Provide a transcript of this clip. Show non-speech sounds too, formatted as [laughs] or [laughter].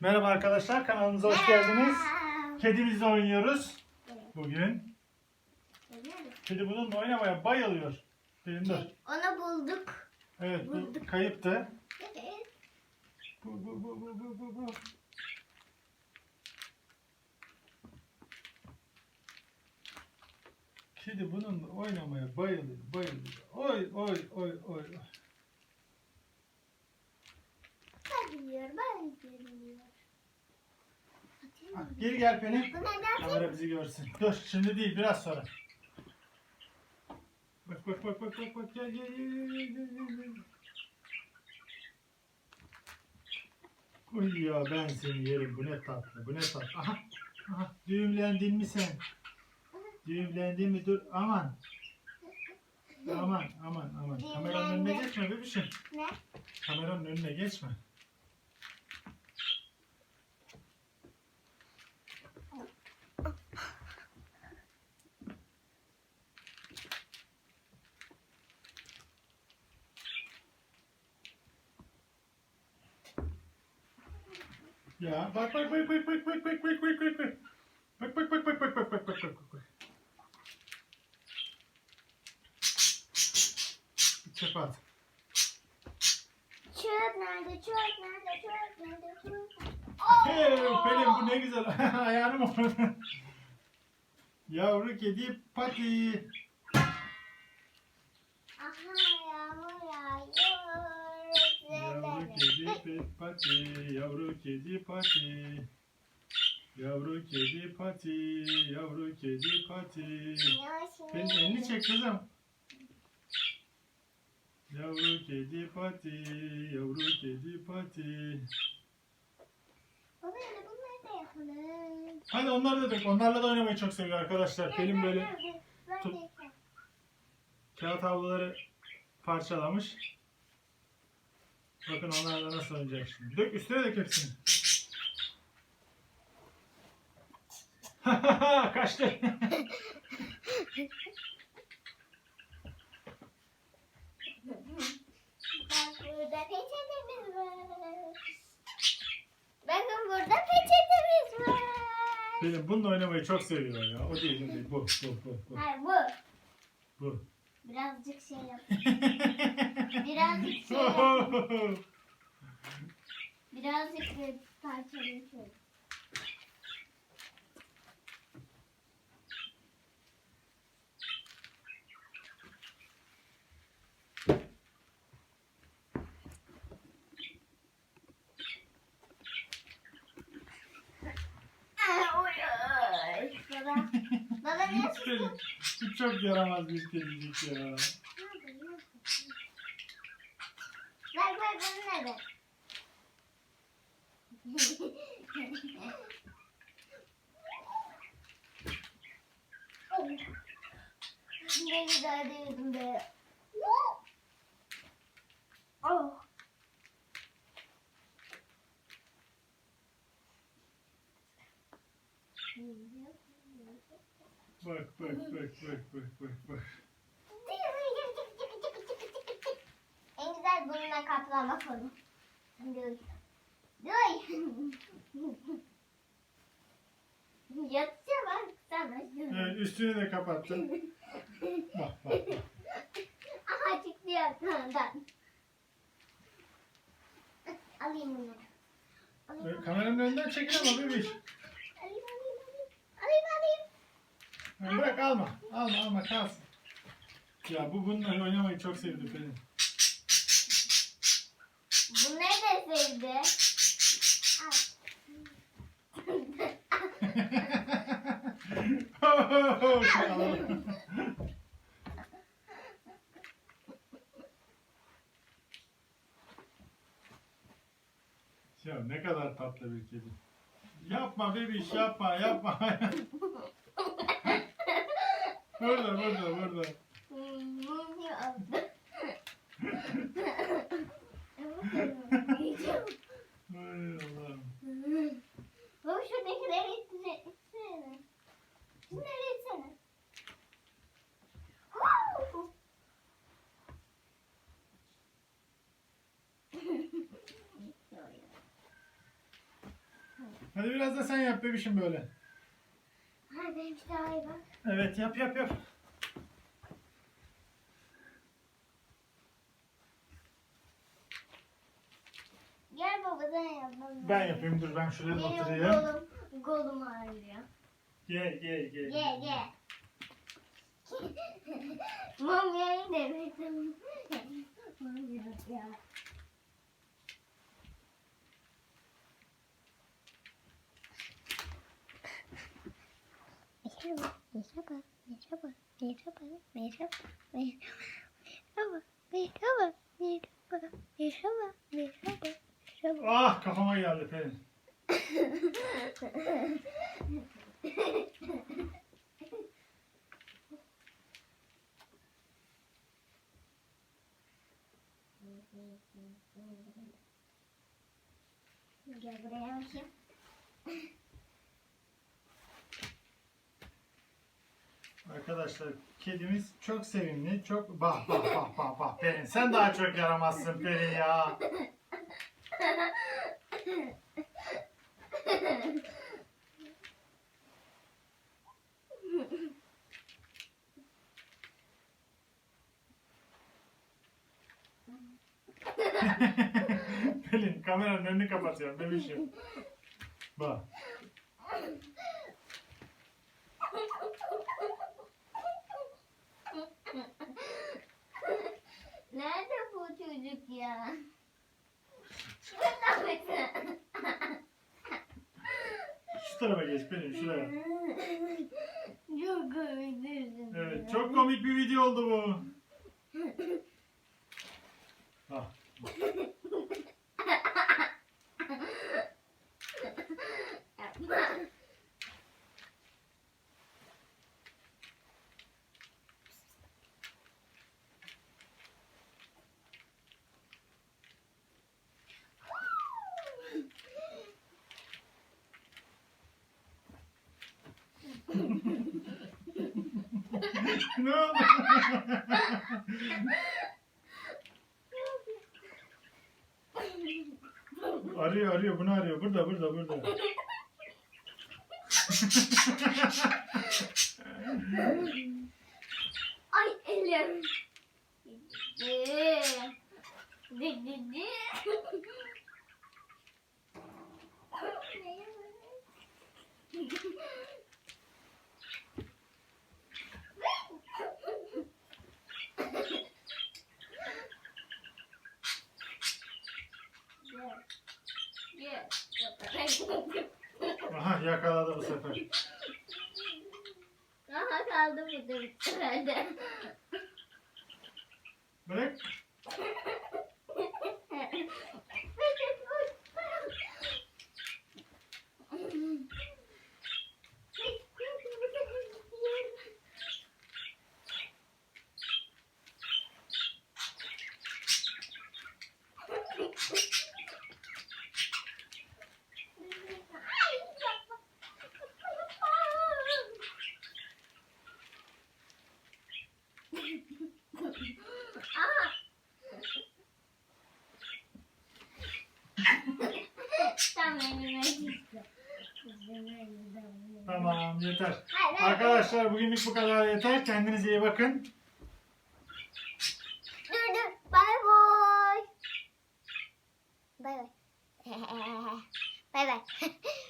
Merhaba arkadaşlar, kanalımıza hoş geldiniz. Kedimizle oynuyoruz bugün. Kedi bununla oynamaya bayılıyor. Pelin dur. Onu bulduk. Evet, bu Bulduk. kayıptı. Bu, bu, bu, bu, bu, bu, bu. Kedi bununla oynamaya bayılıyor, bayılıyor. Oy, oy, oy, oy biliyorum, ben biliyorum. Ah, Geri gel Pelin. Kamera bizi görsün. Dur, şimdi değil, biraz sonra. Bak, bak, bak, bak, bak, bak. Gel, gel, gel, gel, gel, gel. Uy ya ben seni yerim. Bu ne tatlı, bu ne tatlı. Aha, aha. Düğümlendin mi sen? Düğümlendin mi? Dur, aman. Aman, aman, aman. Kameranın önüne geçme bebişim. Ne? Kameranın önüne geçme. Ya bak bak bak bak bak bak bak bak bak bak bak. Bak bak bak bak bak bak bak bak bak çöpe at. Çöp nerede? Çöp nerede? Çöp nerede? Çöp nerede? Hey! Pelin bu ne güzel. Ayağını mı? Yavru kedi pati. Aha yağmur yağıyor. Yavru pe- pati. Yavru kedi pati. Yavru kedi pati. Yavru kedi pati. Pelin elini çek kızım. Yavru kedi pati. Yavru kedi pati. Baba yani bunları da yapalım. Hadi onları da dök. Onlarla da oynamayı çok seviyor arkadaşlar. Pelin böyle tut. kağıt havluları parçalamış. Bakın onlarla nasıl oynayacak şimdi. Dök üstüne dök hepsini. [laughs] Kaçtı. Bak burada peçetemiz var. Bakın burada peçetemiz var. Benim bununla oynamayı çok seviyor ya. O değil, o değil. Bu, bu, bu, bu. Hayır bu. bu. Birazcık şey yap. [laughs] Birazcık [laughs] şey yap. Birazcık bir oy. Baba, baba ne çok yaramaz bir kedicik ya. Ver ver bana ver. ne güzel değildim be. Oh. Bak, bak, bak, bak, bak, bak, bak. Güzel bununla kaplamak onu. Dur. Dur. Yatça bak sana. Evet, üstünü de kapattım. Bak, bak. Aha çıktı yatağından. Alayım bunu. Alayım. Kameranın önünden çekil ama bebiş. Alayım, alayım, alayım. Alayım, alayım. Bırak alma. Alma alma kalsın. Ya bu bununla oynamayı çok sevdi Pelin. Bu ne de sevdi? Ya ne kadar tatlı bir kedi. Yapma bebiş yapma yapma. burada burada burada. Ay Allah'ım. Baba şuradakileri itsene. itsene. Şunları itsene. Hadi biraz da sen yap bebişim böyle. Hayır benimki daha iyi bak. Evet yap yap yap. Gel baba sen yap. baba. Ben yapayım dur ben şuraya Benim oturayım. kolum, kolum ağrıyor. Gel gel gel. Ye ye. [laughs] Mumyayı demedim. Mumya ya. Merhaba, merhaba, merhaba, merhaba, merhaba, merhaba, merhaba, merhaba, merhaba, merhaba, merhaba. Ah kafama geldi Pelin. Gel buraya bakayım. Arkadaşlar kedimiz çok sevimli. Çok bah bah bah bah bah Pelin. Sen daha çok yaramazsın Pelin ya. Pelin kameranın önünü kapatıyor bebişim. Bak. Nerede bu çocuk ya? Şu tarafa geç Pelin şuraya. Çok komiksin. Evet çok komik bir video oldu bu. Ah. Ne oldu? arıyor arıyor bunu arıyor. Burada burada burada. Ay elim. Di. Di di di. Ye. Ye. Aha yakaladı bu sefer. Aha kaldı burada bir seferde. Bırak. Tamam yeter. Arkadaşlar bugünlük bu kadar yeter. Kendinize iyi bakın. Dur dur. Bye bye. Bay bay. Bay bay. [laughs] [laughs]